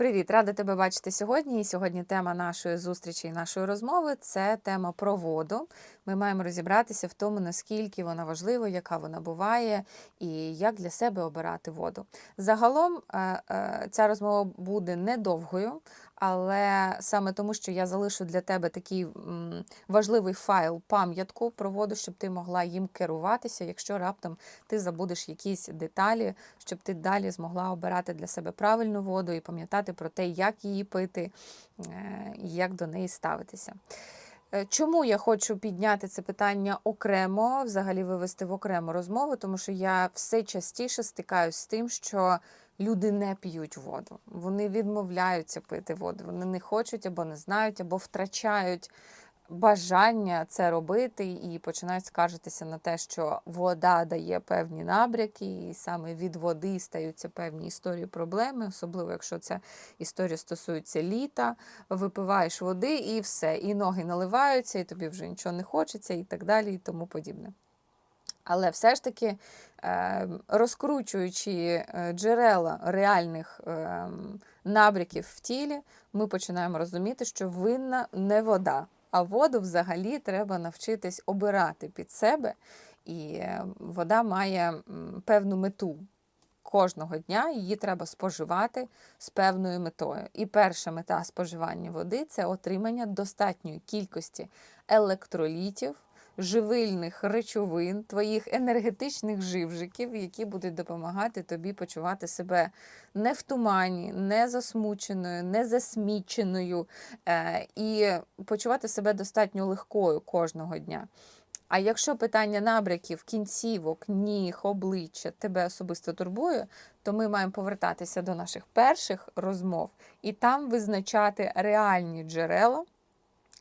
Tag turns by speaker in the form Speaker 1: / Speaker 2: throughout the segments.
Speaker 1: Привіт, рада тебе бачити сьогодні. І сьогодні тема нашої зустрічі і нашої розмови це тема про воду. Ми маємо розібратися в тому, наскільки вона важлива, яка вона буває, і як для себе обирати воду. Загалом е, е, ця розмова буде недовгою, але саме тому, що я залишу для тебе такий важливий файл, пам'ятку про воду, щоб ти могла їм керуватися, якщо раптом ти забудеш якісь деталі, щоб ти далі змогла обирати для себе правильну воду і пам'ятати про те, як її пити е, і як до неї ставитися. Е, Чому я хочу підняти це питання окремо, взагалі вивести в окрему розмову, тому що я все частіше стикаюсь з тим, що люди не п'ють воду, вони відмовляються пити воду, вони не хочуть або не знають, або втрачають бажання це робити і починають скаржитися на те, що вода дає певні набряки, і саме від води стаються певні історії проблеми, особливо якщо ця історія стосується літа, випиваєш води і все, і ноги наливаються, і тобі вже нічого не хочеться, і так далі, і тому подібне. Але все ж таки, е, розкручуючи е, джерела реальних е, набряків в тілі, ми починаємо розуміти, що винна не вода, а воду взагалі треба навчитись обирати під себе. І вода має певну мету. Кожного дня її треба споживати з певною метою. І перша мета споживання води це отримання достатньої кількості електролітів, живильних речовин, твоїх енергетичних живжиків, які будуть допомагати тобі почувати себе не в тумані, не засмученою, не засміченою е, і почувати себе достатньо легкою кожного дня. А якщо питання набряків, кінцівок, ніг, обличчя тебе особисто турбує, то ми маємо повертатися до наших перших розмов і там визначати реальні джерела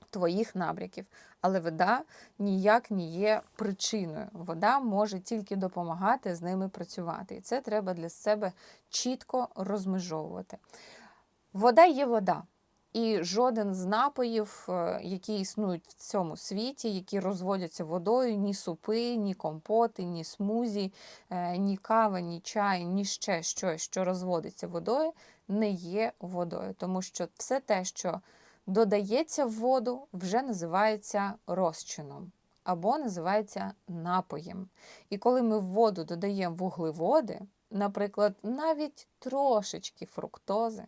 Speaker 1: твоїх набряків. Але вода ніяк не є причиною. Вода може тільки допомагати з ними працювати. І це треба для себе чітко розмежовувати. Вода є вода. І жоден з напоїв, е, які існують в цьому світі, які розводяться водою, ні супи, ні компоти, ні смузі, е, ні кава, ні чай, ні ще щось, що розводиться водою, не є водою. Тому що все те, що додається в воду, вже називається розчином або називається напоєм. І коли ми в воду додаємо вуглеводи, наприклад, навіть трошечки фруктози,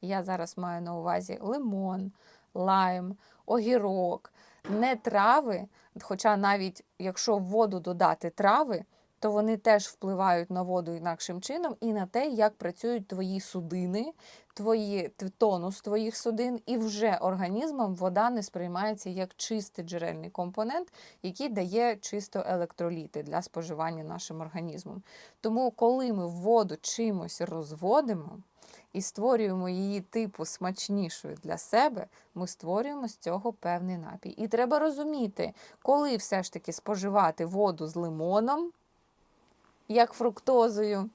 Speaker 1: я зараз маю на увазі лимон, лайм, огірок, не трави. Хоча навіть якщо в воду додати трави, то вони теж впливають на воду інакшим чином і на те, як працюють твої судини, твої тонус твоїх судин, і вже організмом вода не сприймається як чистий джерельний компонент, який дає чисто електроліти для споживання нашим організмом. Тому, коли ми воду чимось розводимо, і створюємо її типу смачнішою для себе, ми створюємо з цього певний напій. І треба розуміти, коли все ж таки споживати воду з лимоном, як фруктозою,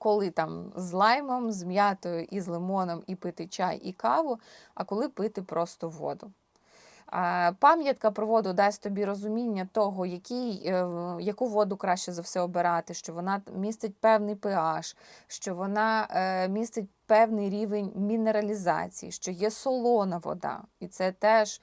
Speaker 1: коли там з лаймом, з м'ятою і з лимоном і пити чай і каву, а коли пити просто воду. Пам'ятка про воду дасть тобі розуміння того, який, е, яку воду краще за все обирати, що вона містить певний pH, що вона е, містить певний рівень мінералізації, що є солона вода. І це теж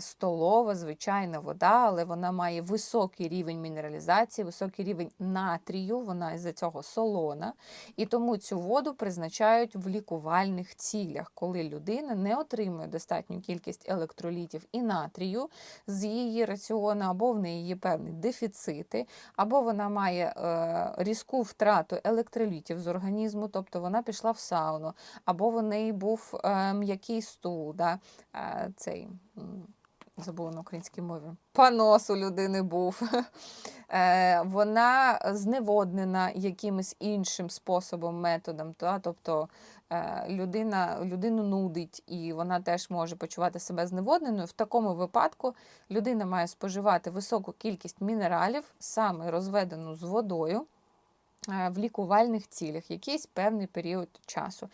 Speaker 1: столова, звичайна вода, але вона має високий рівень мінералізації, високий рівень натрію, вона із-за цього солона. І тому цю воду призначають в лікувальних цілях, коли людина не отримує достатню кількість електролітів і натрію з її раціону, або в неї є певні дефіцити, або вона має е, різку втрату електролітів з організму, тобто вона пішла в сауну, або в неї був е, м'який стул, да, е, цей. Забула на українській мові. Понос у людини був. Е, Вона зневоднена якимось іншим способом, методом. Та? Тобто людина, людину нудить, і вона теж може почувати себе зневодненою. В такому випадку людина має споживати високу кількість мінералів, саме розведену з водою, в лікувальних цілях, якийсь певний період часу.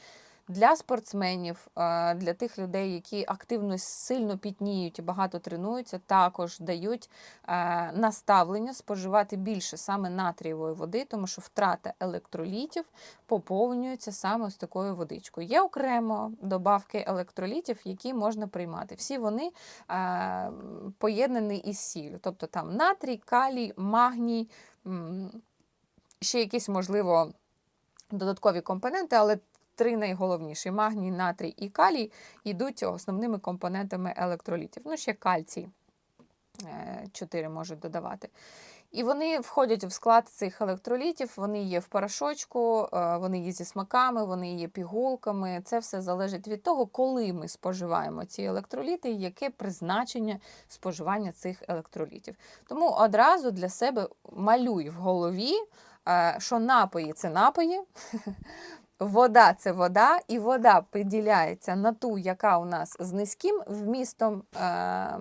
Speaker 1: Для спортсменів, е, для тих людей, які активно сильно пітніють і багато тренуються, також дають е, наставлення споживати більше саме натрієвої води, тому що втрата електролітів поповнюється саме з такою водичкою. Є окремо добавки електролітів, які можна приймати. Всі вони е, поєднані із сіллю. Тобто там натрій, калій, магній, ще якісь, можливо, додаткові компоненти, але три найголовніші магній, натрій і калій йдуть основними компонентами електролітів. Ну, ще кальцій. е, Чотири можуть додавати. І вони входять в склад цих електролітів, вони є в порошочку, е, вони є зі смаками, вони є пігулками. Це все залежить від того, коли ми споживаємо ці електроліти і яке призначення споживання цих електролітів. Тому одразу для себе малюй в голові, е, що напої це напої. Вода це вода, і вода поділяється на ту, яка у нас з низьким вмістом е,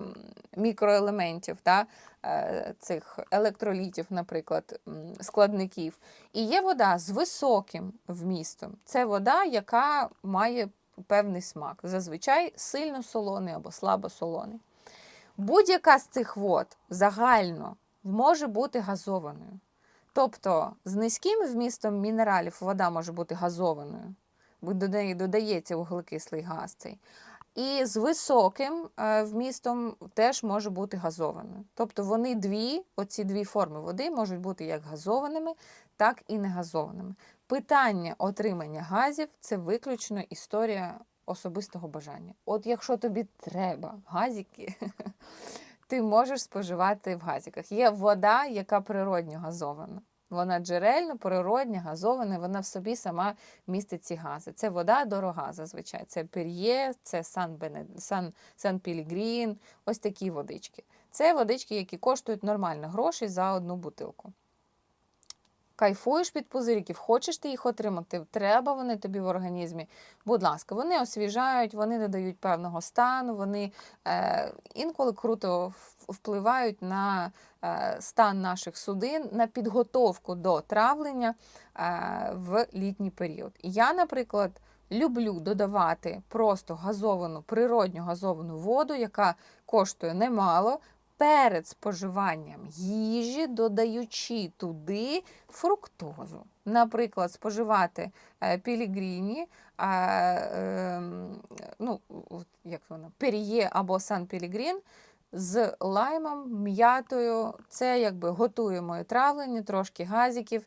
Speaker 1: мікроелементів, та, е, цих електролітів, наприклад, складників. І є вода з високим вмістом. Це вода, яка має певний смак. Зазвичай сильно солоний або слабо солоний. Будь-яка з цих вод загально може бути газованою. Тобто з низьким вмістом мінералів вода може бути газованою, бо до неї додається вуглекислий газ цей. І з високим е, вмістом теж може бути газованою. Тобто вони дві, оці дві форми води можуть бути як газованими, так і негазованими. Питання отримання газів це виключно історія особистого бажання. От якщо тобі треба газики, ти можеш споживати в газіках. Є вода, яка природньо газована. Вона джерельно, природня, газована, вона в собі сама містить ці гази. Це вода дорога зазвичай. Це Пер'є, це Сан, Сан, Сан Пілігрін, ось такі водички. Це водички, які коштують нормально грошей за одну бутилку. Кайфуєш від пузириків, хочеш ти їх отримати, треба вони тобі в організмі. Будь ласка, вони освіжають, вони додають певного стану, вони е, інколи круто впливають на е, стан наших судин, на підготовку до травлення е, в літній період. Я, наприклад, люблю додавати просто газовану, природню газовану воду, яка коштує немало перед споживанням їжі, додаючи туди фруктозу. Наприклад, споживати е, пілігріні, ем, ну, як воно, пір'є або сан пілігрін з лаймом, м'ятою. Це якби готуємо травлення, трошки газиків,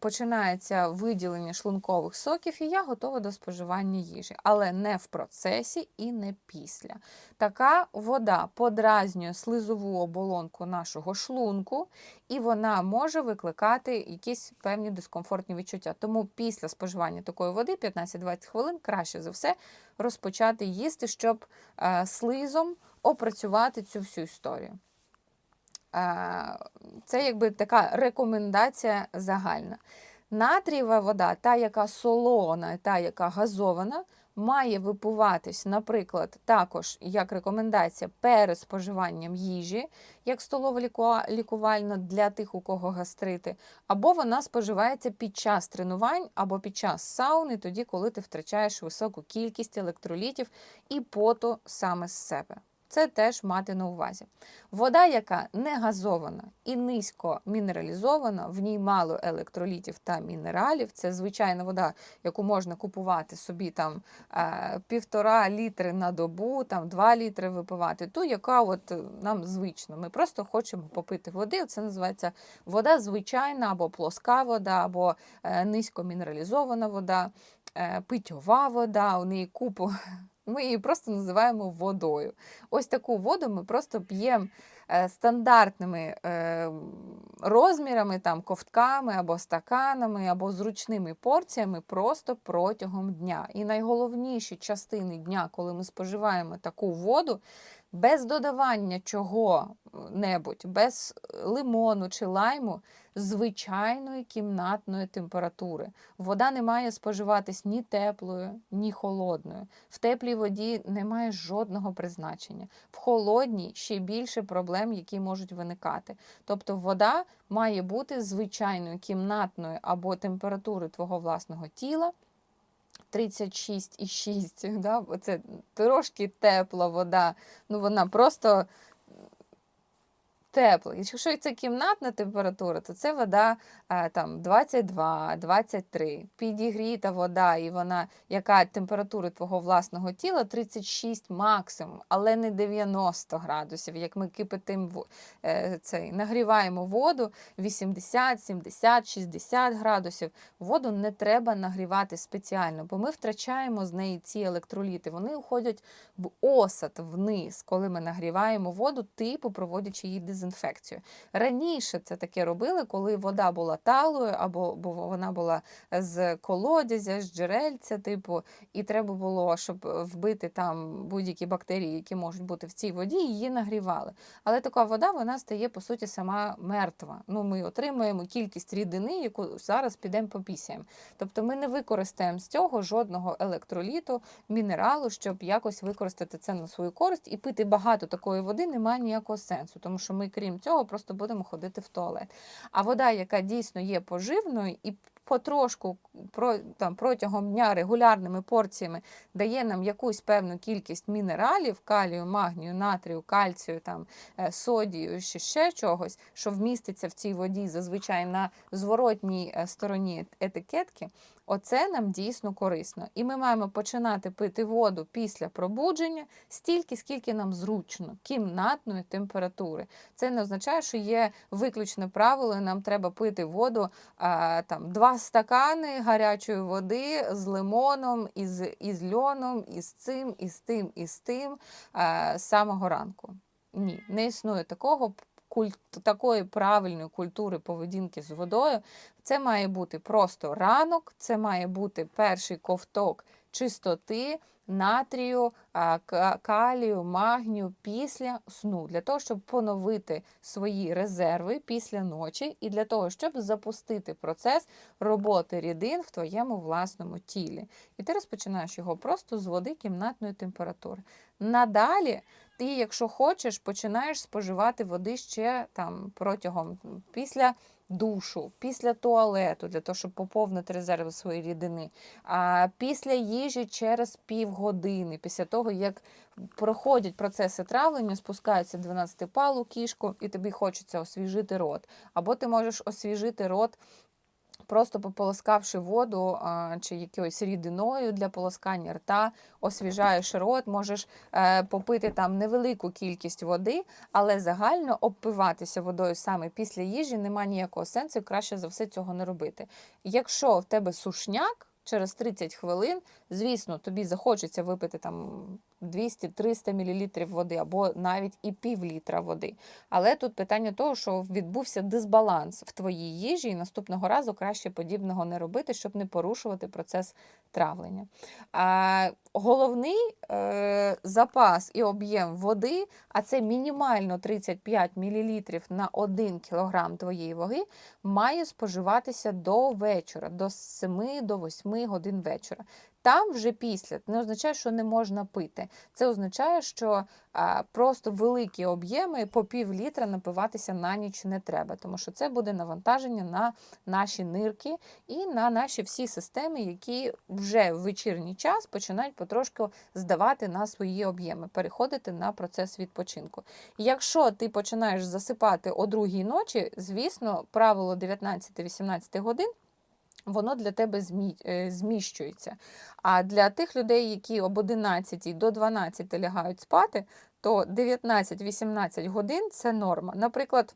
Speaker 1: починається виділення шлункових соків, і я готова до споживання їжі, але не в процесі і не після. Така вода подразнює слизову оболонку нашого шлунку, і вона може викликати якісь певні дискомфортні відчуття. Тому після споживання такої води 15-20 хвилин краще за все розпочати їсти, щоб е, слизом опрацювати цю всю історію. Це якби така рекомендація загальна. Натрієва вода, та, яка солона, та, яка газована, має випиватись, наприклад, також як рекомендація перед споживанням їжі, як столова лікувальна для тих, у кого гастрити, або вона споживається під час тренувань або під час сауни, тоді, коли ти втрачаєш високу кількість електролітів і поту саме з себе. Це теж мати на увазі. Вода, яка не газована і низько мінералізована, в ній мало електролітів та мінералів. Це звичайна вода, яку можна купувати собі там е, півтора літри на добу, там два літри випивати. Ту, яка от нам звично. Ми просто хочемо попити води. Це називається вода звичайна або плоска вода, або е, низько мінералізована вода, е, питьова вода, у неї купу ми її просто називаємо водою. Ось таку воду ми просто п'ємо е, стандартними е, розмірами, там, ковтками або стаканами, або зручними порціями просто протягом дня. І найголовніші частини дня, коли ми споживаємо таку воду, без додавання чого-небудь, без лимону чи лайму, звичайної кімнатної температури. Вода не має споживатись ні теплою, ні холодною. В теплій воді немає жодного призначення. В холодній ще більше проблем, які можуть виникати. Тобто вода має бути звичайною кімнатною або температури твого власного тіла. 36,6. Да? Це трошки тепла вода. Ну, вона просто тепла. Якщо це кімнатна температура, то це вода е, там 22, 23. Підігріта вода, і вона, яка температура твого власного тіла 36 максимум, але не 90 градусів. Як ми кипятимо е, цей, нагріваємо воду 80, 70, 60 градусів. Воду не треба нагрівати спеціально, бо ми втрачаємо з неї ці електроліти. Вони уходять в осад вниз, коли ми нагріваємо воду, типу проводячи її дезінфекцію. Раніше це таке робили, коли вода була талою, або бо вона була з колодязя, з джерельця, типу, і треба було, щоб вбити там будь-які бактерії, які можуть бути в цій воді, її нагрівали. Але така вода вона стає по суті сама мертва. Ну, Ми отримуємо кількість рідини, яку зараз підемо попісяємо. Тобто ми не використаємо з цього жодного електроліту, мінералу, щоб якось використати це на свою користь і пити багато такої води немає ніякого сенсу, тому що ми, крім цього, просто будемо ходити в туалет. А вода, яка дійсно є поживною і потрошку там, протягом дня регулярними порціями дає нам якусь певну кількість мінералів, калію, магнію, натрію, кальцію, там, е, содію, ще, ще чогось, що вміститься в цій воді зазвичай на зворотній е, стороні етикетки. Оце нам дійсно корисно. І ми маємо починати пити воду після пробудження стільки, скільки нам зручно, кімнатної температури. Це не означає, що є виключне правило, нам треба пити воду а, там, два стакани гарячої води з лимоном, із, із льоном, із цим, із тим, із тим а, з самого ранку. Ні, не існує такого культ, такої правильної культури поведінки з водою. Це має бути просто ранок, це має бути перший ковток чистоти, натрію, калію, магнію після сну, для того, щоб поновити свої резерви після ночі, і для того, щоб запустити процес роботи рідин в твоєму власному тілі. І ти розпочинаєш його просто з води кімнатної температури. Надалі ти, якщо хочеш, починаєш споживати води ще там протягом після душу, після туалету, для того, щоб поповнити резерви своєї рідини, а після їжі через півгодини, після того, як проходять процеси травлення, спускається 12 палу кішку, і тобі хочеться освіжити рот. Або ти можеш освіжити рот просто пополоскавши воду чи якоюсь рідиною для полоскання рта, освіжаєш рот, можеш е, попити там невелику кількість води, але загально обпиватися водою саме після їжі немає ніякого сенсу, краще за все цього не робити. Якщо в тебе сушняк, через 30 хвилин, звісно, тобі захочеться випити там 200-300 мл води або навіть і пів літра води. Але тут питання того, що відбувся дисбаланс в твоїй їжі, і наступного разу краще подібного не робити, щоб не порушувати процес травлення. А, Головний е, запас і об'єм води, а це мінімально 35 мл на 1 кг твоєї ваги, має споживатися до вечора, до 7-8 годин вечора. Там вже після не означає, що не можна пити. Це означає, що а, просто великі об'єми по пів літра напиватися на ніч не треба, тому що це буде навантаження на наші нирки і на наші всі системи, які вже в вечірній час починають потрошку здавати на свої об'єми, переходити на процес відпочинку. Якщо ти починаєш засипати о другій ночі, звісно, правило 19-18 годин воно для тебе е, зміщується. А для тих людей, які об 11 до 12 лягають спати, то 19-18 годин це норма. Наприклад,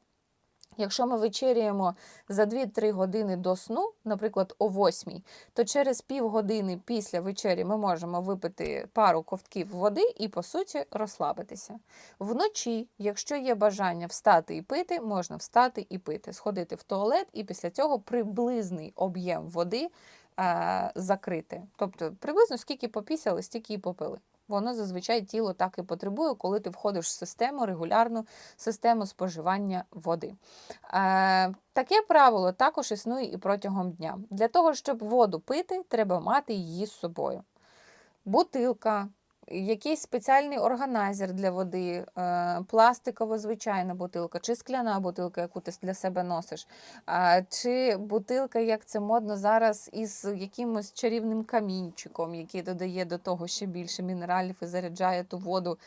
Speaker 1: Якщо ми вечеряємо за 2-3 години до сну, наприклад, о 8, то через півгодини після вечері ми можемо випити пару ковтків води і, по суті, розслабитися. Вночі, якщо є бажання встати і пити, можна встати і пити, сходити в туалет, і після цього приблизний об'єм води е, закрити. Тобто, приблизно скільки попісяли, стільки і попили воно зазвичай тіло так і потребує, коли ти входиш в систему, регулярну систему споживання води. Е, Таке правило також існує і протягом дня. Для того, щоб воду пити, треба мати її з собою. Бутилка, якийсь спеціальний органайзер для води, е, пластикова звичайна бутилка, чи скляна бутилка, яку ти для себе носиш, чи бутилка, як це модно зараз, із якимось чарівним камінчиком, який додає до того ще більше мінералів і заряджає ту воду.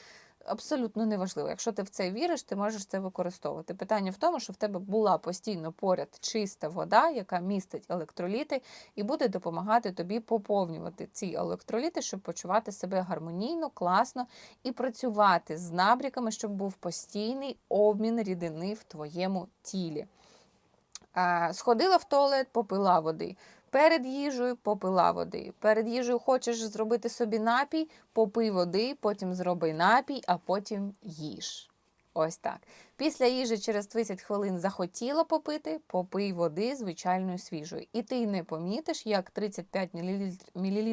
Speaker 1: Абсолютно неважливо. Якщо ти в це віриш, ти можеш це використовувати. Питання в тому, що в тебе була постійно поряд чиста вода, яка містить електроліти, і буде допомагати тобі поповнювати ці електроліти, щоб почувати себе гармонійно, класно і працювати з набріками, щоб був постійний обмін рідини в твоєму тілі. Сходила в туалет, попила води. Перед їжею попила води. Перед їжею хочеш зробити собі напій, попий води, потім зроби напій, а потім їж. Ось так. Після їжі через 30 хвилин захотіла попити, попий води звичайною свіжою. І ти не помітиш, як 35 мл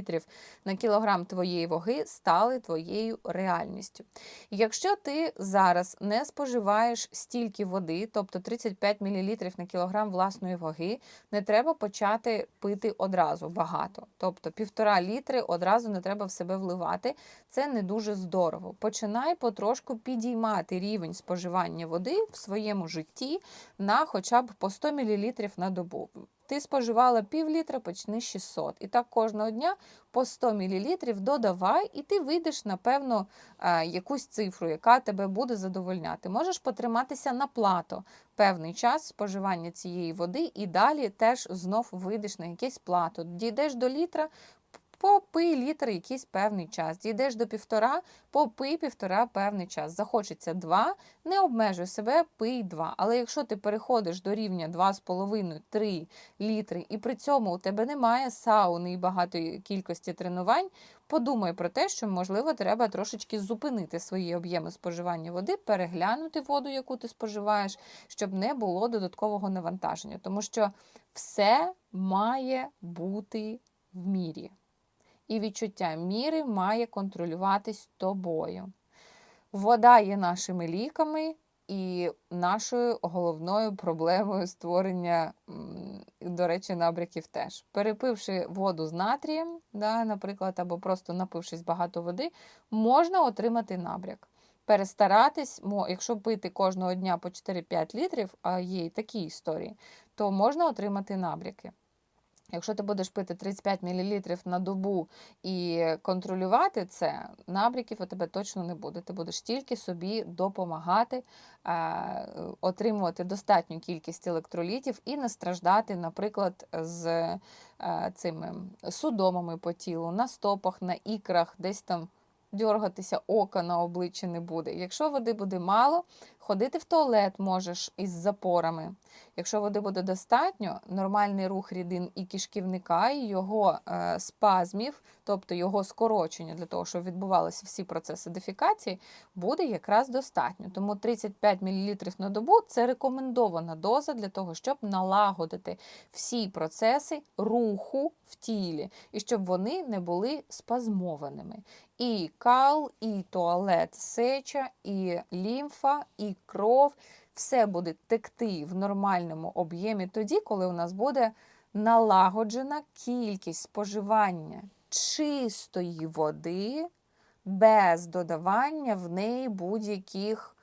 Speaker 1: на кілограм твоєї ваги стали твоєю реальністю. Якщо ти зараз не споживаєш стільки води, тобто 35 мл на кілограм власної ваги, не треба почати пити одразу багато. Тобто півтора літри одразу не треба в себе вливати. Це не дуже здорово. Починай потрошку підіймати рівень споживання води в своєму житті на хоча б по 100 мл на добу. Ти споживала пів літра, почни 600. І так кожного дня по 100 мл додавай, і ти вийдеш, напевно, якусь цифру, яка тебе буде задовольняти. Можеш потриматися на плато певний час споживання цієї води, і далі теж знов вийдеш на якесь плато. Дійдеш до літра, попий літр якийсь певний час. Дійдеш до півтора, попий півтора певний час. Захочеться два, не обмежуй себе, пий два. Але якщо ти переходиш до рівня 2,5-3 літри, і при цьому у тебе немає сауни і багатої кількості тренувань, подумай про те, що, можливо, треба трошечки зупинити свої об'єми споживання води, переглянути воду, яку ти споживаєш, щоб не було додаткового навантаження. Тому що все має бути в мірі і відчуття міри має контролюватись тобою. Вода є нашими ліками і нашою головною проблемою створення, до речі, набряків теж. Перепивши воду з натрієм, да, наприклад, або просто напившись багато води, можна отримати набряк. Перестаратись, якщо пити кожного дня по 4-5 літрів, а є і такі історії, то можна отримати набряки. Якщо ти будеш пити 35 мл на добу і контролювати це, набріків у тебе точно не буде. Ти будеш тільки собі допомагати е, отримувати достатню кількість електролітів і не страждати, наприклад, з е, цими судомами по тілу, на стопах, на ікрах, десь там дьоргатися ока на обличчі не буде. Якщо води буде мало, ходити в туалет можеш із запорами. Якщо води буде достатньо, нормальний рух рідин і кишківника, і його е, спазмів, тобто його скорочення для того, щоб відбувалися всі процеси дефікації, буде якраз достатньо. Тому 35 мл на добу це рекомендована доза для того, щоб налагодити всі процеси руху в тілі, і щоб вони не були спазмованими. І кал, і туалет, сеча, і лімфа, і кров все буде текти в нормальному об'ємі тоді, коли у нас буде налагоджена кількість споживання чистої води без додавання в неї будь-яких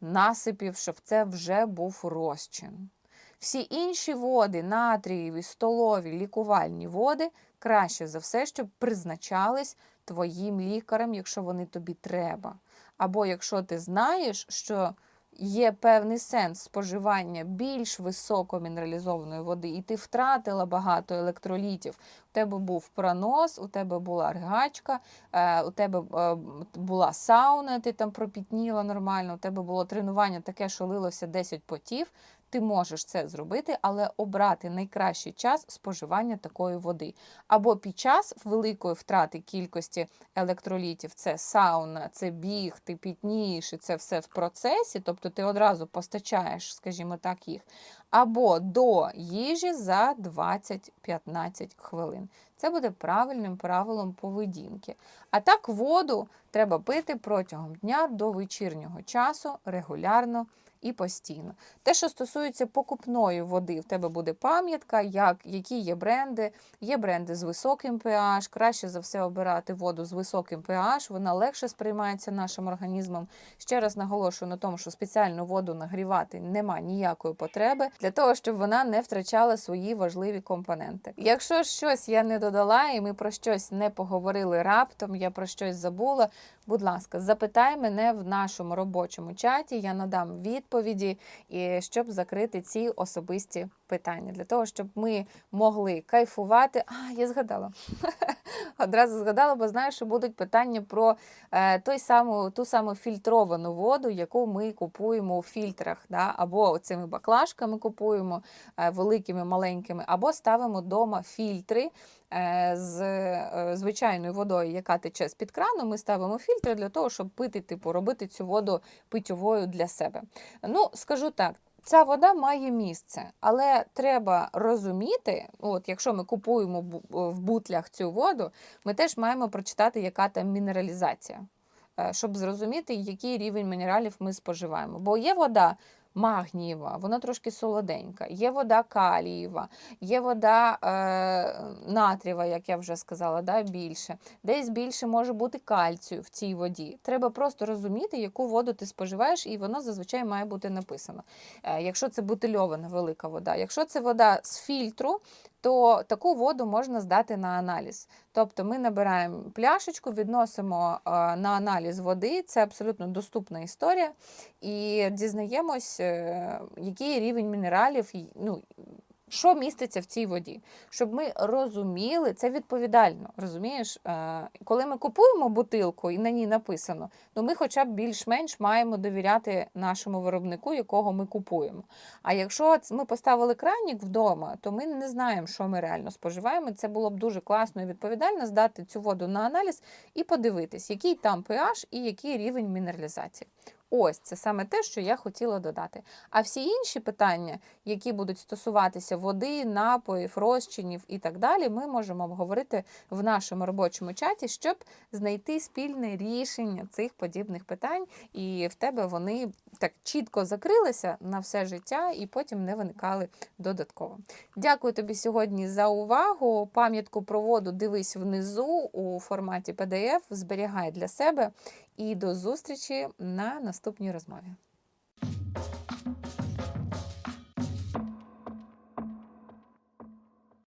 Speaker 1: насипів, щоб це вже був розчин. Всі інші води, натрієві, столові, лікувальні води, краще за все, щоб призначались твоїм лікарем, якщо вони тобі треба. Або якщо ти знаєш, що є певний сенс споживання більш високомінералізованої води, і ти втратила багато електролітів. У тебе був пронос, у тебе була ригачка, е, у тебе е, була сауна, ти там пропітніла нормально, у тебе було тренування таке, що лилося 10 потів. Ти можеш це зробити, але обрати найкращий час споживання такої води. Або під час великої втрати кількості електролітів це сауна, це біг, ти пітнієш, і це все в процесі, тобто ти одразу постачаєш, скажімо так, їх. Або до їжі за 20-15 хвилин. Це буде правильним правилом поведінки. А так, воду треба пити протягом дня до вечірнього часу регулярно і постійно. Те, що стосується покупної води, в тебе буде пам'ятка, як, які є бренди. Є бренди з високим pH, краще за все обирати воду з високим pH, вона легше сприймається нашим організмом. Ще раз наголошую на тому, що спеціальну воду нагрівати нема ніякої потреби для того, щоб вона не втрачала свої важливі компоненти. Якщо щось я не додала, і ми про щось не поговорили раптом, я про щось забула. Будь ласка, запитай мене в нашому робочому чаті, я надам відповіді, і щоб закрити ці особисті питання, для того, щоб ми могли кайфувати. А, я згадала. Одразу згадала, бо знаю, що будуть питання про е, той саму, ту саму фільтровану воду, яку ми купуємо у фільтрах, да? або цими баклажками купуємо е, великими, маленькими, або ставимо вдома фільтри. е, З звичайною водою, яка тече з під крану, ми ставимо фільтри для того, щоб пити, типу, робити цю воду питьовою для себе. Ну, скажу так, Ця вода має місце, але треба розуміти, от якщо ми купуємо в бутлях цю воду, ми теж маємо прочитати, яка там мінералізація, е, щоб зрозуміти, який рівень мінералів ми споживаємо. Бо є вода магнієва, вона трошки солоденька, є вода калієва, є вода е, натрієва, як я вже сказала, да, більше. Десь більше може бути кальцію в цій воді. Треба просто розуміти, яку воду ти споживаєш, і воно зазвичай має бути написано. Е, Якщо це бутильована велика вода, якщо це вода з фільтру, то таку воду можна здати на аналіз. Тобто ми набираємо пляшечку, відносимо е, на аналіз води, це абсолютно доступна історія, і дізнаємось, е, який рівень мінералів, ну, що міститься в цій воді, щоб ми розуміли це відповідально. Розумієш, Е, коли ми купуємо бутилку і на ній написано, ну ми хоча б більш-менш маємо довіряти нашому виробнику, якого ми купуємо. А якщо ми поставили кранік вдома, то ми не знаємо, що ми реально споживаємо. Це було б дуже класно і відповідально здати цю воду на аналіз і подивитись, який там pH і який рівень мінералізації. Ось це саме те, що я хотіла додати. А всі інші питання, які будуть стосуватися води, напоїв, розчинів і так далі, ми можемо обговорити в нашому робочому чаті, щоб знайти спільне рішення цих подібних питань, і в тебе вони так чітко закрилися на все життя і потім не виникали додатково. Дякую тобі сьогодні за увагу. Пам'ятку про воду дивись внизу у форматі PDF, зберігай для себе і до зустрічі на наступній розмові.